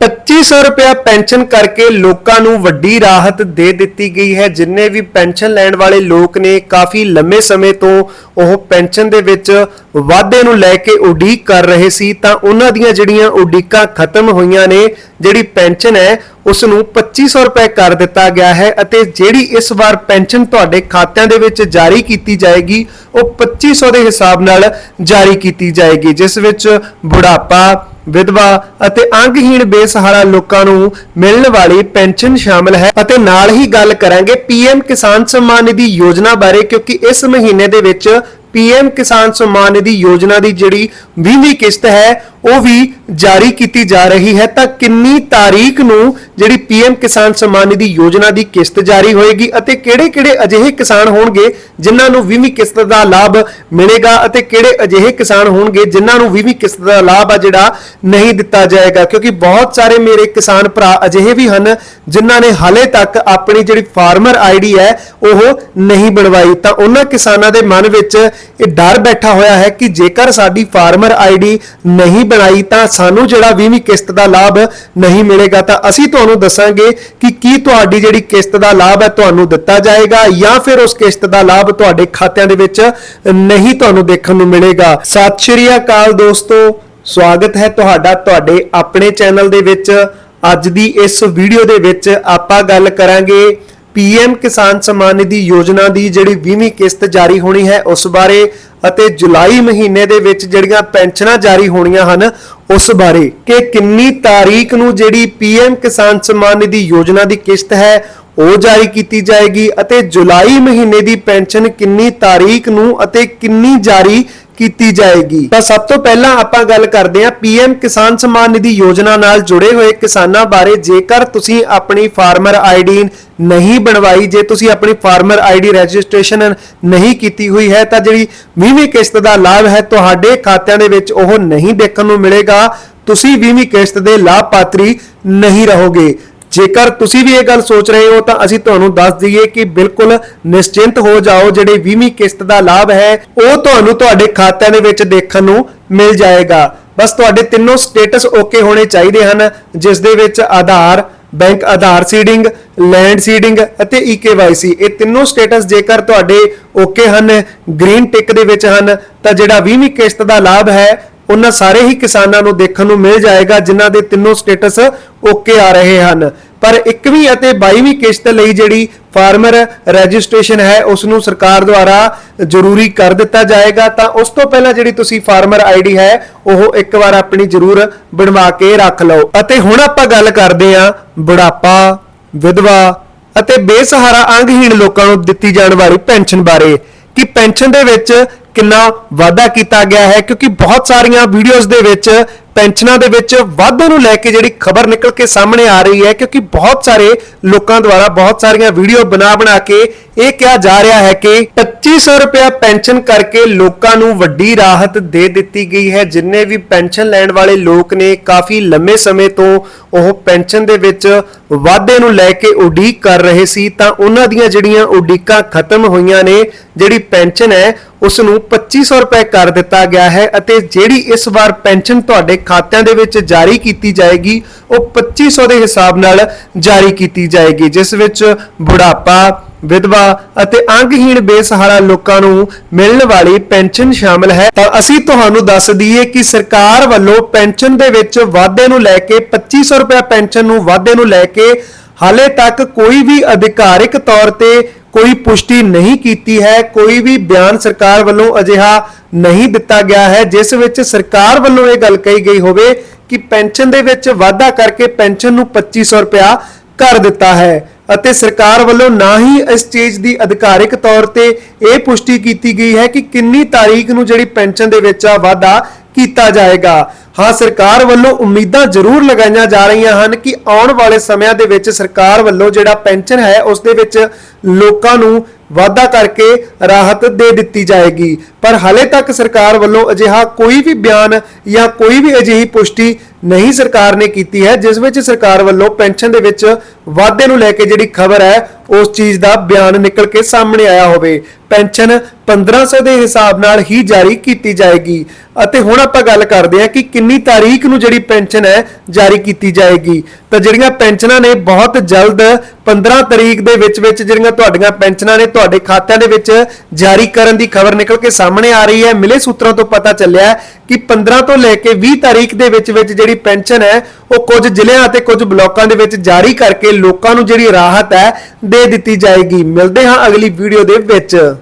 2500 ਰੁਪਇਆ ਪੈਨਸ਼ਨ ਕਰਕੇ ਲੋਕਾਂ ਨੂੰ ਵੱਡੀ ਰਾਹਤ ਦੇ ਦਿੱਤੀ ਗਈ ਹੈ ਜਿੰਨੇ ਵੀ ਪੈਨਸ਼ਨ ਲੈਣ ਵਾਲੇ ਲੋਕ ਨੇ ਕਾਫੀ ਲੰਮੇ ਸਮੇਂ ਤੋਂ ਉਹ ਪੈਨਸ਼ਨ ਦੇ ਵਿੱਚ ਵਾਧੇ ਨੂੰ ਲੈ ਕੇ ਉਡੀਕ ਕਰ ਰਹੇ ਸੀ ਤਾਂ ਉਹਨਾਂ ਦੀਆਂ ਜਿਹੜੀਆਂ ਉਡੀਕਾਂ ਖਤਮ ਹੋਈਆਂ ਨੇ ਜਿਹੜੀ ਪੈਨਸ਼ਨ ਹੈ ਉਸ ਨੂੰ 2500 ਰੁਪਏ ਕਰ ਦਿੱਤਾ ਗਿਆ ਹੈ ਅਤੇ ਜਿਹੜੀ ਇਸ ਵਾਰ ਪੈਨਸ਼ਨ ਤੁਹਾਡੇ ਖਾਤਿਆਂ ਦੇ ਵਿੱਚ ਜਾਰੀ ਕੀਤੀ ਜਾਏਗੀ ਉਹ 2500 ਦੇ ਹਿਸਾਬ ਨਾਲ ਜਾਰੀ ਕੀਤੀ ਜਾਏਗੀ ਜਿਸ ਵਿੱਚ ਬੁਢਾਪਾ ਵਿਧਵਾ ਅਤੇ ਅੰਗਹੀਣ ਬੇਸਹਾਰਾ ਲੋਕਾਂ ਨੂੰ ਮਿਲਣ ਵਾਲੀ ਪੈਨਸ਼ਨ ਸ਼ਾਮਲ ਹੈ। ਅਤੇ ਨਾਲ ਹੀ ਗੱਲ ਕਰਾਂਗੇ ਪੀਐਮ ਕਿਸਾਨ ਸਨਮਾਨ ਨਿਧੀ ਯੋਜਨਾ ਬਾਰੇ, ਕਿਉਂਕਿ ਇਸ ਮਹੀਨੇ ਦੇ ਵਿੱਚ ਪੀਐਮ ਕਿਸਾਨ ਸਨਮਾਨ ਨਿਧੀ ਯੋਜਨਾ ਦੀ ਜਿਹੜੀ 20ਵੀਂ ਕਿਸ਼ਤ ਹੈ ਉਹ ਵੀ ਜਾਰੀ ਕੀਤੀ ਜਾ ਰਹੀ ਹੈ, ਤਾਂ ਕਿੰਨੀ ਤਾਰੀਖ ਨੂੰ ਜਿਹੜੀ ਪੀਐਮ ਕਿਸਾਨ ਸਨਮਾਨ ਨਿਧੀ ਯੋਜਨਾ ਦੀ ਕਿਸ਼ਤ ਜਾਰੀ ਹੋਏਗੀ ਅਤੇ ਕਿਹੜੇ-ਕਿਹੜੇ ਅਜਿਹੇ ਕਿਸਾਨ ਹੋਣਗੇ ਜਿਨ੍ਹਾਂ ਨੂੰ 20ਵੀਂ ਕਿਸ਼ਤ ਦਾ ਲਾਭ ਮਿਲੇਗਾ ਅਤੇ ਕਿਹੜੇ ਅਜਿਹੇ ਕਿਸਾਨ ਹੋਣਗੇ ਜਿਨ੍ਹਾਂ ਨੂੰ 20ਵੀਂ ਕਿਸ਼ਤ ਦਾ ਲਾਭ ਆ ਜਿਹੜਾ ਨਹੀਂ ਦਿੱਤਾ ਜਾਏਗਾ? ਕਿਉਂਕਿ ਬਹੁਤ ਸਾਰੇ ਮੇਰੇ ਕਿਸਾਨ ਭਰਾ ਅਜਿਹੇ ਵੀ ਹਨ ਜਿਨ੍ਹਾਂ ਨੇ ਹਾਲੇ ਤੱਕ ਆਪਣੀ ਜਿਹੜੀ ਫਾਰਮਰ ਆਈਡੀ ਹੈ, ਉਹ ਨਹੀਂ ਬਣਵਾਈ। ਤਾਂ ਉਹਨਾਂ ਕਿਸਾਨਾਂ ਦੇ ਮਨ ਵਿੱਚ ਇਹ ਡਰ ਬੈਠਾ ਹੋਇਆ ਹੈ ਕਿ ਜੇਕਰ ਸਾਡੀ ਫਾਰਮਰ ਆਈਡੀ ਨਹੀਂ ਬਣਾਈ ਤਾਂ ਸਾਨੂੰ ਜਿਹੜਾ 20ਵੀਂ ਕਿਸ਼ਤ ਦਾ ਲਾਭ ਨਹੀਂ ਮਿਲੇਗਾ, ਤਾਂ ਅਸੀਂ ਤੁਹਾਨੂੰ ਦੱਸਾਂਗੇ ਕਿ ਕੀ ਤੁਹਾਡੀ ਜਿਹੜੀ ਕਿਸ਼ਤ ਦਾ ਲਾਭ ਹੈ ਤੁਹਾਨੂੰ ਦਿੱਤਾ ਜਾਏਗਾ ਜਾਂ ਫਿਰ ਉਸ ਕਿਸ਼ਤ ਦਾ ਲਾਭ ਤੁਹਾਡੇ ਖਾਤਿਆਂ ਦੇ ਵਿੱਚ ਨਹੀਂ ਤੁਹਾਨੂੰ ਦੇਖਣ ਨੂੰ ਮਿਲੇਗਾ। ਸਤਿ ਸ਼੍ਰੀ ਅਕਾਲ ਦੋਸਤੋ, ਸਵਾਗਤ ਹੈ ਤੁਹਾਡਾ ਤੁਹਾਡੇ ਆਪਣੇ ਚੈਨਲ ਦੇ ਵਿੱਚ। ਅੱਜ ਦੀ ਇਸ ਵੀਡੀਓ ਦੇ ਵਿੱਚ ਆਪਾਂ ਗੱਲ ਕਰਾਂਗੇ ਪੀਐਮ ਕਿਸਾਨ ਸਨਮਾਨ ਨਿਧੀ ਯੋਜਨਾ ਦੀ ਜਿਹੜੀ 20ਵੀਂ ਕਿਸ਼ਤ ਜਾਰੀ ਹੋਣੀ ਹੈ, ਉਸ ਬਾਰੇ ਅਤੇ ਜੁਲਾਈ ਮਹੀਨੇ ਦੇ ਵਿੱਚ ਜਿਹੜੀਆਂ ਪੈਨਸ਼ਨਾਂ ਜਾਰੀ ਹੋਣੀਆਂ ਹਨ, ਉਸ ਬਾਰੇ ਕਿ ਕਿੰਨੀ ਤਾਰੀਖ ਨੂੰ ਜਿਹੜੀ ਪੀਐਮ ਕਿਸਾਨ ਸਨਮਾਨ ਨਿਧੀ ਯੋਜਨਾ ਦੀ ਕਿਸ਼ਤ ਹੈ, ਉਹ ਜਾਰੀ ਕੀਤੀ ਜਾਏਗੀ ਅਤੇ ਜੁਲਾਈ ਮਹੀਨੇ ਦੀ ਪੈਨਸ਼ਨ ਕਿੰਨੀ ਤਾਰੀਖ ਨੂੰ ਅਤੇ ਕਿੰਨੀ ਜਾਰੀ ਕੀਤੀ ਜਾਏਗੀ। ਤਾਂ ਸਭ ਤੋਂ ਪਹਿਲਾਂ ਆਪਾਂ ਗੱਲ ਕਰਦੇ ਹਾਂ ਪੀਐਮ ਕਿਸਾਨ ਸਨਮਾਨ ਨਿਧੀ ਯੋਜਨਾ ਨਾਲ ਜੁੜੇ ਹੋਏ ਕਿਸਾਨਾਂ ਬਾਰੇ। ਜੇਕਰ ਤੁਸੀਂ ਆਪਣੀ ਫਾਰਮਰ ਆਈਡੀ ਨਹੀਂ ਬਣਵਾਈ, ਜੇ ਤੁਸੀਂ ਆਪਣੀ ਫਾਰਮਰ ਆਈਡੀ ਰਜਿਸਟ੍ਰੇਸ਼ਨ ਨਹੀਂ ਕੀਤੀ ਹੋਈ ਹੈ, ਤਾਂ ਜਿਹੜੀ 20ਵੀਂ ਕਿਸ਼ਤ ਦਾ ਲਾਭ ਹੈ ਤੁਹਾਡੇ ਖਾਤਿਆਂ ਦੇ ਵਿੱਚ ਉਹ ਨਹੀਂ ਦੇਖਣ ਨੂੰ ਮਿਲੇਗਾ। ਤੁਸੀਂ 20ਵੀਂ ਕਿਸ਼ਤ ਦੇ ਲਾਭਪਾਤਰੀ ਨਹੀਂ ਰਹੋਗੇ। ਜੇਕਰ ਤੁਸੀਂ ਵੀ ਇਹ ਗੱਲ ਸੋਚ ਰਹੇ ਹੋ ਤਾਂ ਅਸੀਂ ਤੁਹਾਨੂੰ ਦੱਸ ਦਈਏ ਕਿ ਬਿਲਕੁਲ ਨਿਸ਼ਚਿੰਤ ਹੋ ਜਾਓ, ਜਿਹੜੇ 20ਵੀਂ ਕਿਸ਼ਤ ਦਾ ਲਾਭ ਹੈ, ਉਹ ਤੁਹਾਨੂੰ ਤੁਹਾਡੇ ਖਾਤਿਆਂ ਦੇ ਵਿੱਚ ਦੇਖਣ ਨੂੰ ਮਿਲ ਜਾਏਗਾ। ਬਸ ਤੁਹਾਡੇ ਤਿੰਨੋਂ ਸਟੇਟਸ ਓਕੇ ਹੋਣੇ ਚਾਹੀਦੇ ਹਨ, ਜਿਸ ਦੇ ਵਿੱਚ Aadhaar, bank Aadhaar seeding, land seeding ਅਤੇ ਈਕੇਵਾਈਸੀ ਇਹ ਤਿੰਨੋਂ ਸਟੇਟਸ ਜੇਕਰ ਤੁਹਾਡੇ ਓਕੇ ਹਨ, ਗ੍ਰੀਨ ਟਿਕ ਦੇ ਵਿੱਚ ਹਨ, ਤਾਂ ਜਿਹੜਾ 20ਵੀਂ ਕਿਸ਼ਤ ਦਾ ਲਾਭ ਹੈ, ਉਹਨਾਂ ਸਾਰੇ ਹੀ ਕਿਸਾਨਾਂ ਨੂੰ ਦੇਖਣ ਨੂੰ ਮਿਲ ਜਾਏਗਾ, ਜਿਨ੍ਹਾਂ ਦੇ ਤਿੰਨੋਂ ਸਟੇਟਸ ਓਕੇ ਆ ਰਹੇ ਹਨ। ਪਰ 21ਵੀਂ ਅਤੇ 22ਵੀਂ ਕਿਸ਼ਤ ਲਈ ਜਿਹੜੀ ਫਾਰਮਰ ਰਜਿਸਟ੍ਰੇਸ਼ਨ ਹੈ ਉਸ ਨੂੰ ਸਰਕਾਰ ਦੁਆਰਾ ਜ਼ਰੂਰੀ ਕਰ ਦਿੱਤਾ ਜਾਏਗਾ। ਤਾਂ ਉਸ ਤੋਂ ਪਹਿਲਾਂ ਜਿਹੜੀ ਤੁਸੀਂ ਫਾਰਮਰ ਆਈਡੀ ਹੈ, ਉਹ ਇੱਕ ਵਾਰ ਆਪਣੀ ਜ਼ਰੂਰ ਬਣਵਾ ਕੇ ਰੱਖ ਲਓ। ਅਤੇ ਹੁਣ ਆਪਾਂ ਗੱਲ ਕਰਦੇ ਹਾਂ, ਬੁਢਾਪਾ, ਵਿਧਵਾ ਅਤੇ ਬੇਸਹਾਰਾ ਅੰਗਹੀਣ ਲੋਕਾਂ ਨੂੰ ਦਿੱਤੀ ਜਾਣ ਵਾਲੀ ਪੈਨਸ਼ਨ ਬਾਰੇ। ਕਿ ਪੈਨਸ਼ਨ ਦੇ ਵਿੱਚ ਕਿੰਨਾ ਵਾਅਦਾ ਕੀਤਾ ਗਿਆ ਹੈ, ਕਿਉਂਕਿ ਬਹੁਤ ਸਾਰੀਆਂ ਵੀਡੀਓਜ਼ ਦੇ ਵਿੱਚ ਪੈਨਸ਼ਨਾਂ ਦੇ ਵਿੱਚ ਵਾਧੇ ਨੂੰ ਲੈ ਕੇ ਜਿਹੜੀ ਖਬਰ ਨਿਕਲ ਕੇ ਸਾਹਮਣੇ ਆ ਰਹੀ ਹੈ, ਕਿਉਂਕਿ ਬਹੁਤ ਸਾਰੇ ਲੋਕਾਂ ਦੁਆਰਾ ਬਹੁਤ ਸਾਰੀਆਂ ਵੀਡੀਓ ਬਣਾ ਬਣਾ ਕੇ ਇਹ ਕਿਹਾ ਜਾ ਰਿਹਾ ਹੈ ਕਿ 2500 ਰੁਪਇਆ ਪੈਨਸ਼ਨ ਕਰਕੇ ਲੋਕਾਂ ਨੂੰ ਵੱਡੀ ਰਾਹਤ ਦੇ ਦਿੱਤੀ ਗਈ ਹੈ। ਜਿੰਨੇ ਵੀ ਪੈਨਸ਼ਨ ਲੈਣ ਵਾਲੇ ਲੋਕ ਨੇ, ਕਾਫੀ ਲੰਮੇ ਸਮੇਂ ਤੋਂ ਉਹ ਪੈਨਸ਼ਨ ਦੇ ਵਿੱਚ ਵਾਧੇ ਨੂੰ ਲੈ ਕੇ ਉਡੀਕ ਕਰ ਰਹੇ ਸੀ, ਤਾਂ ਉਹਨਾਂ ਦੀਆਂ ਜਿਹੜੀਆਂ ਉਡੀਕਾਂ ਖਤਮ ਹੋਈਆਂ ਨੇ, ਜਿਹੜੀ ਪੈਨਸ਼ਨ ਹੈ ਉਸ ਨੂੰ 2500 ਰੁਪਏ ਕਰ ਦਿੱਤਾ ਗਿਆ ਹੈ ਅਤੇ ਜਿਹੜੀ ਇਸ ਵਾਰ ਪੈਨਸ਼ਨ ਤੁਹਾਡੇ ਖਾਤਿਆਂ ਦੇ ਵਿੱਚ ਜਾਰੀ ਕੀਤੀ ਜਾਏਗੀ, ਉਹ 2500 ਦੇ ਹਿਸਾਬ ਨਾਲ ਜਾਰੀ ਕੀਤੀ ਜਾਏਗੀ, ਜਿਸ ਵਿੱਚ ਬੁਢਾਪਾ, ਵਿਧਵਾ ਅਤੇ ਅੰਗਹੀਣ ਬੇਸਹਾਰਾ ਲੋਕਾਂ ਨੂੰ ਮਿਲਣ ਵਾਲੀ ਪੈਨਸ਼ਨ ਸ਼ਾਮਲ ਹੈ। ਤਾਂ ਅਸੀਂ ਤੁਹਾਨੂੰ ਦੱਸ ਦਈਏ ਕਿ ਸਰਕਾਰ ਵੱਲੋਂ ਪੈਨਸ਼ਨ ਦੇ ਵਿੱਚ ਵਾਧੇ ਨੂੰ ਲੈ ਕੇ 2500 ਰੁਪਏ ਪੈਨਸ਼ਨ ਨੂੰ ਵਾਧੇ ਨੂੰ ਲੈ ਕੇ ਹਾਲੇ ਤੱਕ ਕੋਈ ਵੀ ਅਧਿਕਾਰਿਕ ਤੌਰ ਤੇ ਕੋਈ ਪੁਸ਼ਟੀ ਨਹੀਂ ਕੀਤੀ ਹੈ, ਕੋਈ ਵੀ ਬਿਆਨ ਸਰਕਾਰ ਵੱਲੋਂ ਅਜਿਹਾ ਨਹੀਂ ਦਿੱਤਾ ਗਿਆ ਹੈ, ਜਿਸ ਵਿੱਚ ਸਰਕਾਰ ਵੱਲੋਂ ਇਹ ਗੱਲ ਕਹੀ ਗਈ ਹੋਵੇ ਕਿ ਪੈਨਸ਼ਨ ਦੇ ਵਿੱਚ ਵਾਧਾ ਕਰਕੇ ਪੈਨਸ਼ਨ ਨੂੰ 2500 ਰੁਪਇਆ ਕਰ ਦਿੱਤਾ ਹੈ ਅਤੇ ਸਰਕਾਰ ਵੱਲੋਂ ਨਾ ਹੀ ਇਸ ਚੀਜ਼ ਦੀ ਅਧਿਕਾਰਿਕ ਤੌਰ ਤੇ ਇਹ ਪੁਸ਼ਟੀ ਕੀਤੀ ਗਈ ਹੈ ਕਿ ਕਿੰਨੀ ਤਾਰੀਖ ਨੂੰ ਜਿਹੜੀ ਪੈਨਸ਼ਨ ਦੇ ਵਿੱਚ ਆ ਵਾਧਾ ਕੀਤਾ ਜਾਏਗਾ। ਹਾਂ, ਸਰਕਾਰ ਵੱਲੋਂ ਉਮੀਦਾਂ ਜ਼ਰੂਰ ਲਗਾਈਆਂ ਜਾ ਰਹੀਆਂ ਹਨ ਕਿ ਆਉਣ ਵਾਲੇ ਸਮਿਆਂ ਦੇ ਵਿੱਚ ਸਰਕਾਰ ਵੱਲੋਂ ਜਿਹੜਾ ਪੈਨਸ਼ਨ ਹੈ, ਉਸ ਦੇ ਵਿੱਚ ਲੋਕਾਂ ਨੂੰ ਵਾਧਾ ਕਰਕੇ ਰਾਹਤ ਦੇ ਦਿੱਤੀ ਜਾਏਗੀ। ਪਰ ਹਾਲੇ ਤੱਕ ਸਰਕਾਰ ਵੱਲੋਂ ਅਜਿਹਾ ਕੋਈ ਵੀ ਬਿਆਨ ਜਾਂ ਕੋਈ ਵੀ ਅਜਿਹੀ ਪੁਸ਼ਟੀ ਨਹੀਂ ਸਰਕਾਰ ਨੇ ਕੀਤੀ ਹੈ, ਜਿਸ ਵਿੱਚ ਸਰਕਾਰ ਵੱਲੋਂ ਪੈਨਸ਼ਨ ਦੇ ਵਿੱਚ ਵਾਧੇ ਨੂੰ ਲੈ ਕੇ ਜਿਹੜੀ ਖਬਰ ਹੈ ਉਸ ਚੀਜ਼ ਦਾ ਬਿਆਨ ਨਿਕਲ ਕੇ ਸਾਹਮਣੇ ਆਇਆ ਹੋਵੇ। ਪੈਨਸ਼ਨ 1500 ਦੇ ਹਿਸਾਬ ਨਾਲ ਹੀ ਜਾਰੀ ਕੀਤੀ ਜਾਏਗੀ। ਅਤੇ ਹੁਣ ਆਪਾਂ ਗੱਲ ਕਰਦੇ ਹਾਂ ਕਿ ਕਿੰਨੀ ਤਾਰੀਖ ਨੂੰ ਜਿਹੜੀ ਪੈਨਸ਼ਨ ਹੈ ਜਾਰੀ ਕੀਤੀ ਜਾਏਗੀ। ਤਾਂ ਜਿਹੜੀਆਂ ਪੈਨਸ਼ਨਾਂ ਨੇ ਬਹੁਤ ਜਲਦ 15 ਤਰੀਕ ਦੇ ਵਿੱਚ ਵਿੱਚ ਜਿਹੜੀਆਂ ਤੁਹਾਡੀਆਂ ਪੈਨਸ਼ਨਾਂ ਨੇ ਤੁਹਾਡੇ ਖਾਤਿਆਂ ਦੇ ਵਿੱਚ ਜਾਰੀ ਕਰਨ ਦੀ ਖਬਰ ਨਿਕਲ ਕੇ ਸਾਹਮਣੇ ਆ ਰਹੀ ਹੈ। ਮਿਲੇ ਸੂਤਰਾਂ ਤੋਂ ਪਤਾ ਚੱਲਿਆ ਕਿ 15 ਤੋਂ ਲੈ ਕੇ 20 ਤਾਰੀਖ ਦੇ ਵਿੱਚ ਵਿੱਚ ਜਿਹੜੀ ਪੈਨਸ਼ਨ ਹੈ, ਉਹ ਕੁਝ ਜ਼ਿਲ੍ਹਿਆਂ ਅਤੇ ਕੁਝ ਬਲਾਕਾਂ ਦੇ ਵਿੱਚ ਜਾਰੀ ਕਰਕੇ ਲੋਕਾਂ ਨੂੰ ਜਿਹੜੀ ਰਾਹਤ ਹੈ, ਦੇ ਦਿੱਤੀ ਜਾਏਗੀ। ਮਿਲਦੇ ਹਾਂ ਅਗਲੀ ਵੀਡੀਓ ਦੇ ਵਿੱਚ।